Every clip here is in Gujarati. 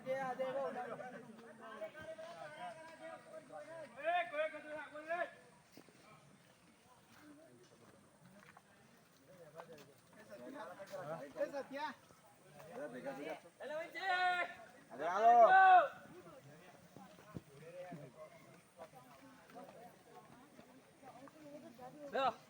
સાઈડ પર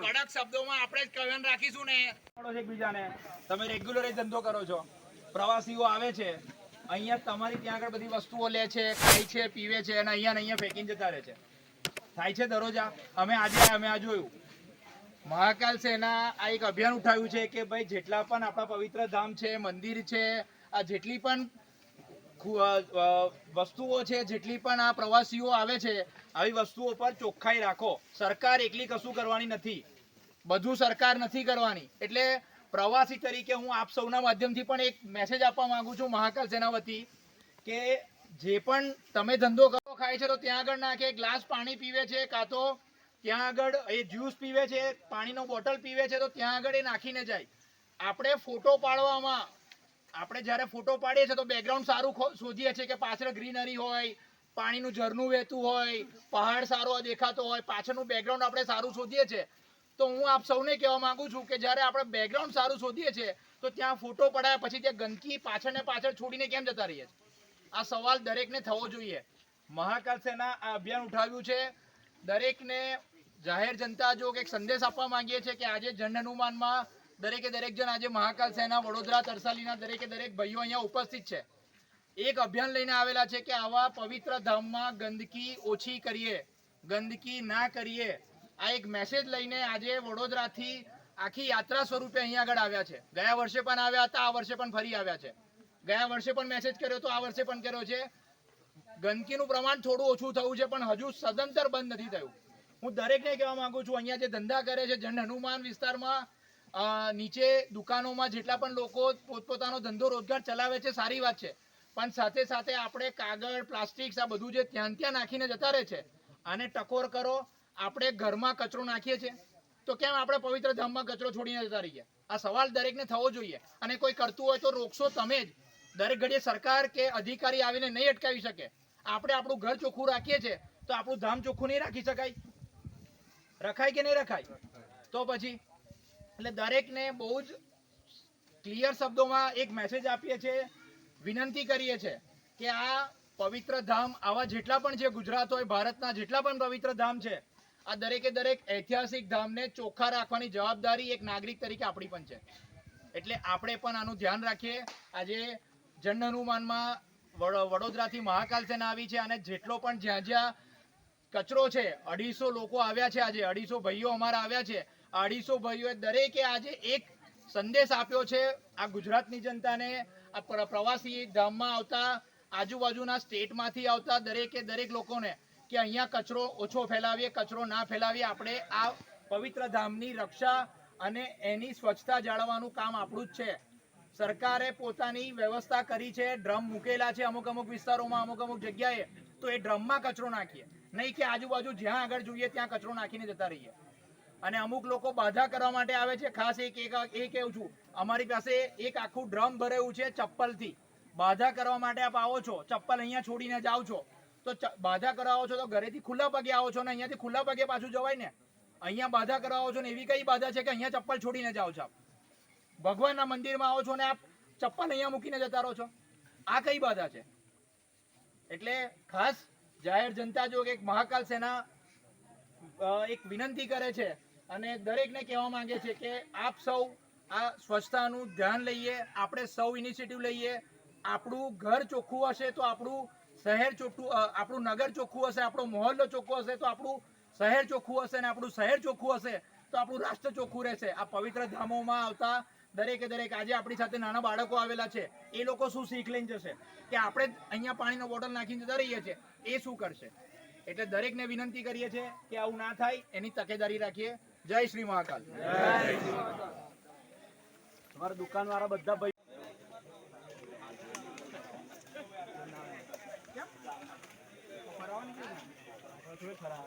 કડક શબ્દોમાં આપણે જ રાખીશું ને. એકબીજાને. તમે રેગ્યુલર એ ધંધો કરો છો. પ્રવાસીઓ આવે છે. અહીંયા તમારી ત્યાં આગળ બધી વસ્તુઓ લે છે ખાય છે પીવે છે અને અહીંયા ને અહીંયા ફેંકીને જતા રહે છે. થાય છે દરરોજ આ. અમે આજે અમે આ જોયું. મહાકાલ સેના આ એક અભિયાન ઉઠાવ્યું છે કે ભાઈ જેટલા પણ આપણા પવિત્ર ધામ છે, મંદિર છે, આ જેટલી પણ વસ્તુઓ છે, જેટલી પણ આ પ્રવાસીઓ આવે છે, આવી વસ્તુઓ પર ચોખ્ખાઈ રાખો. સરકાર એકલી કશું કરવાની નથી. બધું સરકાર નથી કરવાની. એટલે પ્રવાસી તરીકે હું આપ સૌના માધ્યમથી પણ એક મેસેજ આપવા માંગુ છું મહાકાલ સેના વતી, કે જે પણ તમે ધંધો કરો, ખાય છે તો ત્યાં આગળ નાખે ગ્લાસ પાણી પીવે છે, કાં તો ત્યાં આગળ એ જ્યુસ પીવે છે, પાણીનો બોટલ પીવે છે, તો ત્યાં આગળ એ નાખીને જાય. આપણે ફોટો પાડવામાં, આપણે જ્યારે ફોટો પાડીએ છીએ તો બેકગ્રાઉન્ડ સારું શોધીએ છીએ કે પાછળ ગ્રીનરી હોય, પાણીનું ઝરણું વહેતું હોય, પહાડ સારો દેખાતો હોય, પાછળનું બેકગ્રાઉન્ડ આપણે સારું શોધીએ છીએ. તો હું આપ સૌને કહેવા માંગુ છું કે જ્યારે આપણે બેકગ્રાઉન્ડ સારું શોધીએ છીએ, તો ત્યાં ફોટો પડાયા પછી ત્યાં ગંદકી પાછળ ને પાછળ છોડીને કેમ જતા રહીએ આ સવાલ દરેકને થવો જોઈએ. મહાકાલ સેના આ અભિયાન ઉઠાવ્યું છે. દરેકને જાહેર જનતા જો એક સંદેશ આપવા માંગીએ છીએ કે આજે જન હનુમાનમાં દરેકે દરેક જણ આજે મહાકાલ સેના, વડોદરા, તરસાલીના દરેકે દરેક ભાઈઓ અહીંયા ઉપસ્થિત છે. એક અભિયાન લઈને આવેલા છે કે આવા પવિત્ર ધામમાં ગંદકી ઓછી કરીએ, ગંદકી ના કરીએ. આ એક મેસેજ લઈને આજે વડોદરાથી આખી યાત્રા સ્વરૂપે અહીંયા આગળ આવ્યા છે. ગયા વર્ષે પણ આવ્યા હતા, આ વર્ષે પણ ફરી આવ્યા છે. ગયા વર્ષે પણ મેસેજ કર્યો તો આ વર્ષે પણ કર્યો છે. ગંદકીનું પ્રમાણ થોડું ઓછું થયું છે, પણ હજુ સદંતર બંધ નથી થયું. હું દરેકને કહેવા માંગુ છું, અહીંયા જે ધંધા કરે છે જન હનુમાન વિસ્તારમાં નીચે દુકાનોમાં જેટલા પણ લોકો પોતપોતાનો ધંધો રોજગાર ચલાવે છે, સારી વાત છે. પણ સાથે સાથે આપણે કાગળ, પ્લાસ્ટિક્સ, આ બધું જે ત્યાં ત્યાં નાખીને જતા રહે છે, આને ટકોર કરો, આપણે ઘરમાં કચરો નાખીએ છીએ. તો કેમ આપણે પવિત્ર ધામમાં કચરો છોડીને જતા રહીએ? આ સવાલ દરેકને થવો જોઈએ. અને કોઈ કરતું હોય તો રોકશો તમે જ. દરેક ઘડીએ સરકાર કે અધિકારી આવીને નહીં અટકાવી શકે. આપણે આપણું ઘર ચોખ્ખું રાખીએ છીએ, તો આપણું ધામ ચોખ્ખું નહીં રાખી શકાય. રખાય કે નહીં રખાય? તો પછી, એટલે દરેકને બહુ જ ક્લિયર શબ્દોમાં એક મેસેજ આપીએ છીએ, વિનંતી કરીએ છીએ કે આ પવિત્ર ધામ આવા જેટલા પણ છે ગુજરાત હોય, ભારતના જેટલા પણ પવિત્ર ધામ છે, આ દરેકે દરેક ઐતિહાસિક ધામને ચોખ્ખા રાખવાની જવાબદારી એક નાગરિક તરીકે આપણી પણ છે. એટલે આપણે પણ આનું ધ્યાન રાખીએ. આજે જન હનુમાનમાં વડો- વડોદરાથી મહાકાલ સેના આવી છે અને જેટલો પણ જ્યાં જ્યાં કચરો છે. અઢીસો લોકો આવ્યા છે આજે. અઢીસો ભાઈઓ અમારા આવ્યા છે. અઢીસો ભાઈઓએ દરેકે આજે એક સંદેશ આપ્યો છે આ ગુજરાતની જનતાને. આ પ્રવાસી ધામમાં આવતા, આજુબાજુના સ્ટેટમાંથી આવતા દરેકે દરેક લોકોને કે અહીંયા કચરો ઓછો ફેલાવીએ, કચરો ના ફેલાવીએ, આપણે આ પવિત્ર ધામની રક્ષા અને એની સ્વચ્છતા જાળવવાનું કામ આપણું જ છે. સરકારે પોતાની વ્યવસ્થા કરી છે, ડ્રમ મૂકેલા છે અમુક અમુક વિસ્તારોમાં, અમુક અમુક જગ્યાએ. તો એ ડ્રમમાં કચરો નાખીએ. નહીં કે આજુબાજુ જ્યાં આગળ જોઈએ ત્યાં કચરો નાખીને જતા રહીએ. અને અમુક લોકો બાધા કરવા માટે આવે છે. ખાસ એક એ કહેવું છું, અમારી પાસે એક આખું ડ્રમ ભરેલું છે ચપ્પલથી. બાધા કરવા માટે આપ આવો છો, ચપ્પલ અહીંયા છોડીને જાઓ છો. તો બાધા કરાવો છો તો ઘરેથી ખુલ્લા પગે આવો છો ને અહીંયાથી ખુલ્લા પગે પાછું જવાય ને? અહીંયા બાધા કરાવો છો ને એવી કઈ બાધા છે કે અહીંયા ચપ્પલ છોડીને જાઓ છો આપ? ભગવાનના મંદિરમાં આવો છો ને આપ ચપ્પલ અહીંયા મૂકીને જતા રહો છો. આ કઈ બાધા છે? એટલે ખાસ જાહેર જનતા જો એક મહાકાલ સેના એક વિનંતી કરે છે અને દરેકને કહેવા માંગે છે કે આપ સૌ આ સ્વચ્છતાનું ધ્યાન લઈએ, આપણે સૌ ઇનિશિયેટિવ લઈએ. આપણું ઘર ચોખ્ખું હશે તો આપણું શહેર ચોખ્ખું આપણું નગર ચોખ્ખું હશે, આપણો મોહલ્લો ચોખ્ખો હશે તો આપણું શહેર ચોખ્ખું હશે ને આપણું શહેર ચોખ્ખું હશે તો આપણું રાષ્ટ્ર ચોખ્ખું રહેશે. આ પવિત્ર ધામોમાં આવતા દરેકે દરેક આજે આપણી સાથે નાના બાળકો આવેલા છે એ લોકો શું શીખ લઈને જશે? કે આપણે અહીંયા પાણીનો બોટલ નાખીને જતા રહીએ છીએ એ શું કરશે? એટલે દરેકને વિનંતી કરીએ છીએ કે આવું ના થાય એની તકેદારી રાખીએ. જય શ્રી મહાકાલ. તમારા દુકાન વાળા બધા ભાઈ ખરા